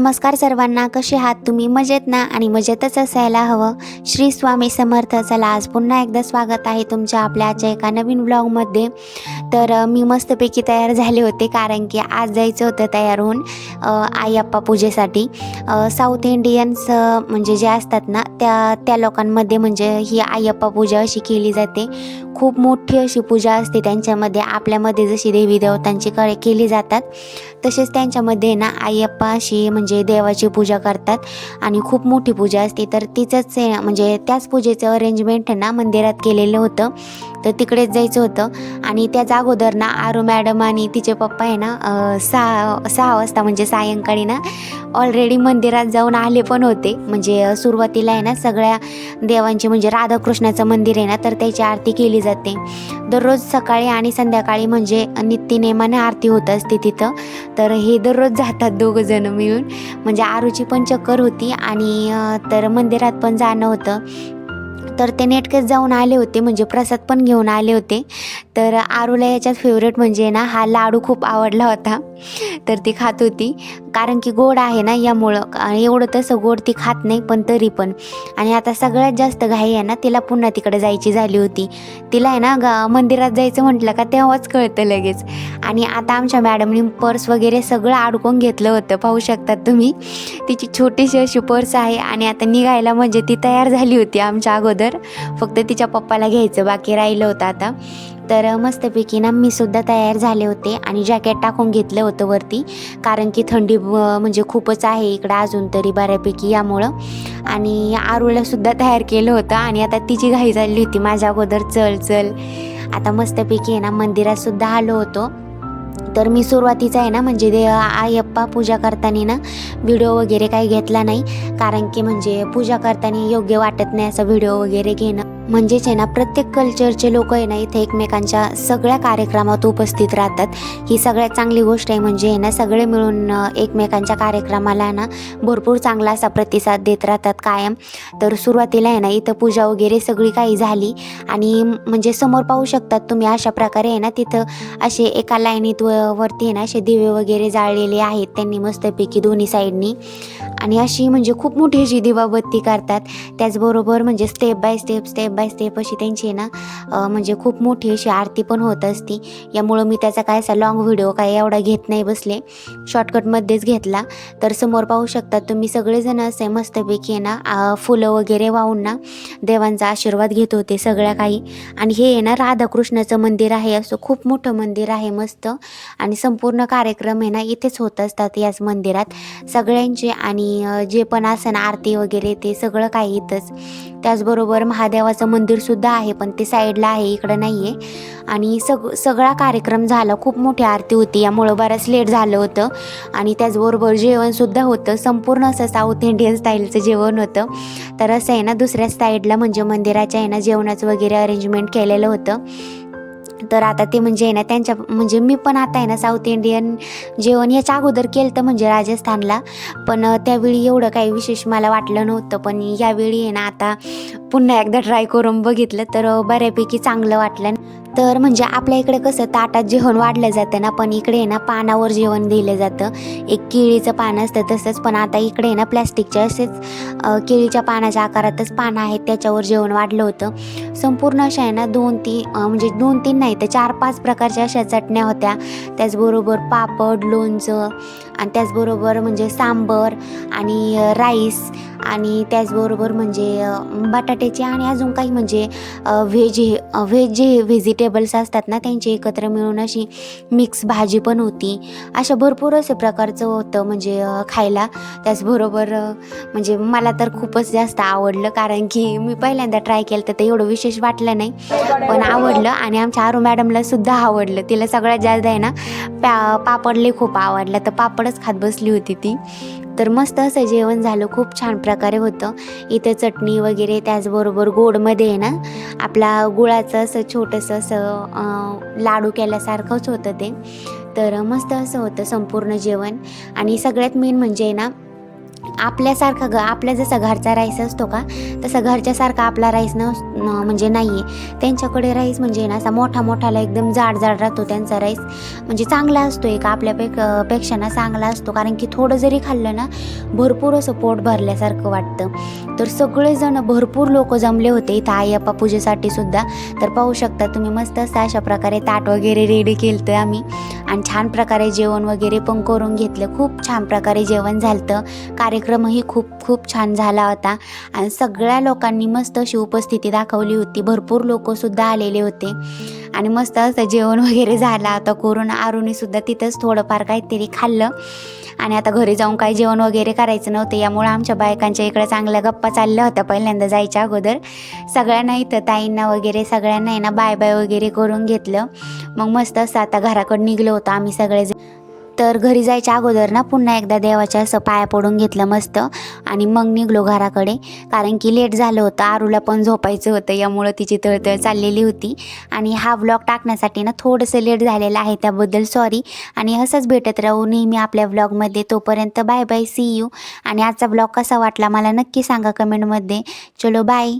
नमस्कार सर्वांना कसे आहात तुम्ही? मजेत ना? आणि मजेतच असायला हवं. श्री स्वामी समर्थ चला आज पुन्हा एकदा स्वागत आहे तुमच्या आपल्या आजच्या एका नवीन ब्लॉगमध्ये तर मी मस्तपैकी तयार झाले होते कारण की आज जायचं होतं तयार होऊन आई आयप्पा पूजेसाठी. साऊथ इंडियन्स म्हणजे जे असतात ना त्या त्या लोकांमध्ये म्हणजे ही आईअप्पा पूजा अशी केली जाते. खूप मोठी अशी पूजा असते त्यांच्यामध्ये. आपल्यामध्ये जशी देवी देवतांची क केली जातात तसेच त्यांच्यामध्ये ना आईअप्पा अशी म्हणजे म्हणजे देवाची पूजा करतात आणि खूप मोठी पूजा असते. तर तिचंच आहे ना, म्हणजे त्याच पूजेचं अरेंजमेंट ना मंदिरात केलेलं होतं. तर तिकडेच जायचं होतं. आणि त्याच अगोदर ना आरू मॅडम आणि तिचे पप्पा आहे ना सहा सहा वाजता म्हणजे सायंकाळी ना ऑलरेडी मंदिरात जाऊन आले पण होते. म्हणजे सुरुवातीला आहे ना सगळ्या देवांची म्हणजे राधाकृष्णाचं मंदिर आहे ना तर त्याची आरती केली जाते. दररोज सकाळी आणि संध्याकाळी म्हणजे नित्यनेमाने आरती होत असते तिथं. तर हे दररोज जातात दोघं जण मिळून. म्हणजे आरूची पण चक्कर होती आणि तर मंदिरात पण जाणं होतं. तर ते नेटकेच जाऊन आले होते म्हणजे प्रसाद पण घेऊन आले होते. तर आरूला याच्यात फेवरेट म्हणजे ना हा लाडू खूप आवडला होता. तर ती खात होती. कारण की गोड आहे ना यामुळं. एवढं तसं गोड ती खात नाही पण तरी पण. आणि आता सगळ्यात जास्त घाई आहे ना तिला पुन्हा तिकडे जायची झाली होती. तिला आहे ना गा मंदिरात जायचं म्हटलं का तेव्हाच कळतं लगेच. आणि आता आमच्या मॅडमनी पर्स वगैरे सगळं अडकून घेतलं होतं पाहू शकतात तुम्ही. तिची छोटीशी अशी पर्स आहे आणि आता निघायला म्हणजे ती तयार झाली होती आमच्या अगोदर. फक्त तिच्या पप्पाला घ्यायचं बाकी राहिलं होतं आता. तर मस्तपैकी ना मी सुद्धा तयार झाले होते आणि जॅकेट टाकून घेतलं होतं वरती. कारण की थंडी म्हणजे खूपच आहे इकडं अजून तरी बऱ्यापैकी यामुळं. आणि आरूलासुद्धा तयार केलं होतं आणि आता तिची घाई झाली होती. माझ्या अगोदर चल चल. आता मस्तपैकी आहे ना मंदिरात सुद्धा आलो होतो. तर मी सुरुवातीचा आहे ना म्हणजे दे आयप्पा पूजा करताना ना व्हिडिओ वगैरे काही घेतला नाही. कारण की म्हणजे पूजा करताना योग्य वाटत नाही असं व्हिडिओ वगैरे घेणं. म्हणजेच आहे ना प्रत्येक कल्चरचे लोक आहे ना इथे एकमेकांच्या सगळ्या कार्यक्रमात उपस्थित राहतात. ही सगळ्यात चांगली गोष्ट आहे म्हणजे आहे ना सगळे मिळून एकमेकांच्या कार्यक्रमाला ना भरपूर चांगला असा प्रतिसाद देत राहतात कायम. तर सुरुवातीला आहे ना इथं पूजा वगैरे सगळी काही झाली आणि म्हणजे समोर पाहू शकतात तुम्ही अशा प्रकारे आहे ना तिथं असे एका लाईनीत व वरती आहे ना असे दिवे वगैरे जाळलेले आहेत त्यांनी मस्तपैकी दोन्ही साईडनी. आणि अशी म्हणजे खूप मोठी अशी दिवाबत्ती करतात. त्याचबरोबर म्हणजे step by step step by step अशी त्यांची आहे ना म्हणजे खूप मोठी अशी आरती पण होत असती. यामुळं मी त्याचा काय असा लॉंग व्हिडिओ काय एवढा घेत नाही बसले. शॉर्टकटमध्येच घेतला. तर समोर पाहू शकतात तुम्ही सगळेजण असे मस्तपैकी आहे ना फुलं वगैरे वाहून ना देवांचा आशीर्वाद घेत होते सगळ्या काही. आणि हे आहे ना राधाकृष्णाचं मंदिर आहे असं खूप मोठं मंदिर आहे मस्त. आणि संपूर्ण कार्यक्रम आहे ना इथेच होत असतात याच मंदिरात. सगळ्यांचे आणि आणि जे पण असं ना आरती वगैरे ते सगळं काही इथंच. त्याचबरोबर महादेवाचं मंदिरसुद्धा आहे पण ते साईडला आहे इकडं नाही आहे आणि सग सगळा कार्यक्रम झाला खूप मोठी आरती होती यामुळं बरंच लेट झालं होतं. आणि त्याचबरोबर जेवणसुद्धा होतं संपूर्ण असं साऊथ इंडियन स्टाईलचं जेवण होतं. तर असं आहे ना दुसऱ्या साईडला म्हणजे मंदिराच्या आहे ना जेवणाचं वगैरे अरेंजमेंट केलेलं होतं. तर आता ते म्हणजे आहे ना त्यांच्या म्हणजे मी पण आता आहे ना साऊथ इंडियन जेवण याच्या अगोदर केलं तर म्हणजे राजस्थानला. पण त्यावेळी एवढं काही विशेष मला वाटलं नव्हतं. पण यावेळी आहे ना आता पुन्हा एकदा ट्राय करून बघितलं तर बऱ्यापैकी चांगलं वाटलं. तर म्हणजे आपल्या इकडे कसं ताटात जेवण वाढलं जातं ना पण इकडे आहे ना पानावर जेवण दिलं जातं. एक केळीचं पान असतं तसंच पण आता इकडे आहे ना प्लॅस्टिकच्या असेच केळीच्या पानाच्या आकारातच पानं आहेत त्याच्यावर जेवण वाढलं होतं. संपूर्ण अशा आहे ना दोन तीन म्हणजे दोन तीन नाही तर चार पाच प्रकारच्या अशा चटण्या होत्या. त्याचबरोबर पापड लोणचं आणि त्याचबरोबर म्हणजे सांबर आणि राईस आणि त्याचबरोबर म्हणजे बटाट्याचे आणि अजून काही म्हणजे व्हेज हे- व्हेज जे व्हेजिटेबल्स असतात ना त्यांची एकत्र मिळून अशी मिक्स भाजी पण होती. अशा भरपूर असे प्रकारचं होतं म्हणजे खायला. त्याचबरोबर म्हणजे मला तर खूपच जास्त आवडलं कारण की मी पहिल्यांदा ट्राय केलं तर ते एवढं विशेष वाटलं नाही. पण आवडलं आणि आमच्या आरू मॅडमला सुद्धा आवडलं. तिला सगळ्यात जास्त आहे ना पॅ पापडले खूप आवडलं. तर पापडच खात बसली होती ती. तर मस्त असं जेवण झालं. खूप छान प्रकारे होतं. इथं चटणी वगैरे त्याचबरोबर गोडमध्ये आहे ना आपला गुळाचं असं छोटंसं असं लाडू केल्यासारखंच होतं ते. तर मस्त असं होतं संपूर्ण जेवण. आणि सगळ्यात मेन म्हणजे आहे ना आपल्यासारखा ग आपल्या जसा घरचा राईस असतो का तसा घरच्यासारखा आपला राईस न म्हणजे नाही आहे त्यांच्याकडे राईस म्हणजे ना असा मोठा मोठाला एकदम जाड जाड राहतो त्यांचा राईस. म्हणजे चांगला असतो एक आपल्यापेकपेक्षा ना चांगला असतो. कारण की थोडं जरी खाल्लं ना भरपूर असं पोट भरल्यासारखं वाटतं. तर सगळेजण भरपूर लोक जमले होते. इथं आयप्पा पूजेसाठी सुद्धा. तर पाहू शकता तुम्ही मस्त असं अशा प्रकारे ताट वगैरे रेडी केलं तर आम्ही. आणि छान प्रकारे जेवण वगैरे पण करून घेतलं. खूप छान प्रकारे जेवण झालं कार्यक्रमही खूप खूप छान झाला होता. आणि सगळ्या लोकांनी मस्त अशी उपस्थिती दाखवली होती. भरपूर लोकसुद्धा आलेले होते. आणि मस्त असं जेवण वगैरे झालं. आता करून आरुणीसुद्धा तिथंच थोडंफार काहीतरी खाल्लं. आणि आता घरी जाऊन काही जेवण वगैरे करायचं नव्हतं. यामुळे आमच्या बायकांच्या इकडे चांगल्या गप्पा चालल्या होत्या पहिल्यांदा जायच्या अगोदर. सगळ्यांना इथं ताईंना वगैरे सगळ्यांना आहे ना बाय बाय वगैरे करून घेतलं. मग मस्त असं आता घराकडे निघलो होतो आम्ही सगळेजण. तर घरी जायच्या अगोदर ना पुन्हा एकदा देवाच्या असं पाया पडून घेतलं मस्त. आणि मग निघलो घराकडे. कारण की लेट झालं होतं. आरूला पण झोपायचं होतं. यामुळं तिची तळतळ चाललेली होती. आणि हा व्लॉग टाकण्यासाठी ना थोडंसं लेट झालेलं आहे त्याबद्दल सॉरी आणि असंच भेटत राहू. नेहमी आपल्या व्लॉगमध्ये तोपर्यंत बाय बाय सी यू आणि आजचा ब्लॉग कसा वाटला मला नक्की सांगा कमेंटमध्ये चलो बाय